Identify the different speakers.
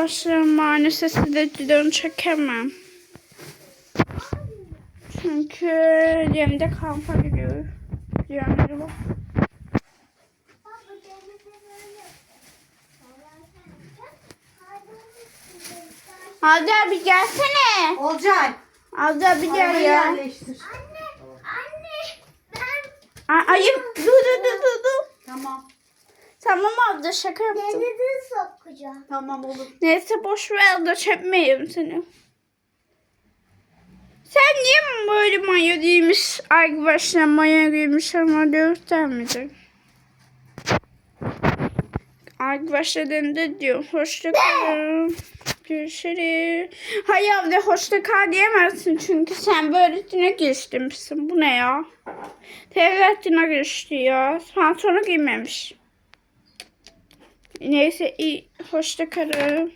Speaker 1: Arkadaşlar maalesef size videonu çekemem. Çünkü elimde kampa gidiyor. Yani bak. Aldı abi gelsene.
Speaker 2: Olcay.
Speaker 1: Aldı abi gel ya.
Speaker 2: yerleştir.
Speaker 3: Anne ben
Speaker 1: A- Ayıp dur dur dur dur.
Speaker 2: Tamam.
Speaker 1: Tamam abla şaka yaptım.
Speaker 3: denize sokacağım.
Speaker 2: Tamam olur.
Speaker 1: Neyse boş ver da çekmeyeyim seni. Sen niye böyle mayo giymiş? Arkadaşlar mayo giymiş ama göstermeyecek. Arkadaşlar de diyor. Hoşça kalın. Görüşürüz. Hayır abla hoşça kal diyemezsin çünkü sen böyle üstüne geçtirmişsin. Bu ne ya? Tevratına geçti ya. Sonra giymemiş. Neyse iyi. Hoşça kalın.